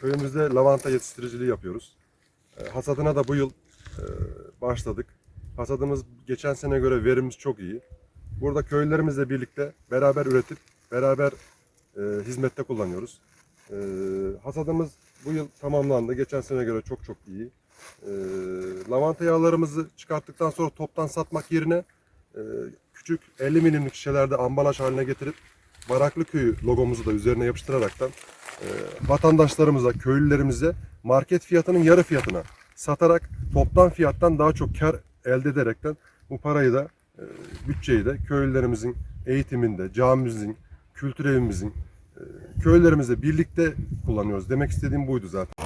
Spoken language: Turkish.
köyümüzde lavanta yetiştiriciliği yapıyoruz. E, hasadına da bu yıl e, başladık. Hasadımız geçen sene göre verimimiz çok iyi. Burada köylülerimizle birlikte beraber üretip beraber e, hizmette kullanıyoruz. E, hasadımız bu yıl tamamlandı. Geçen sene göre çok çok iyi. E, lavanta yağlarımızı çıkarttıktan sonra toptan satmak yerine küçük 50 milimlik şişelerde ambalaj haline getirip Baraklı Köyü logomuzu da üzerine yapıştıraraktan e, vatandaşlarımıza, köylülerimize market fiyatının yarı fiyatına satarak toptan fiyattan daha çok kar elde ederekten bu parayı da e, bütçeyi de köylülerimizin eğitiminde, camimizin, kültür evimizin, e, köylerimizle birlikte kullanıyoruz. Demek istediğim buydu zaten.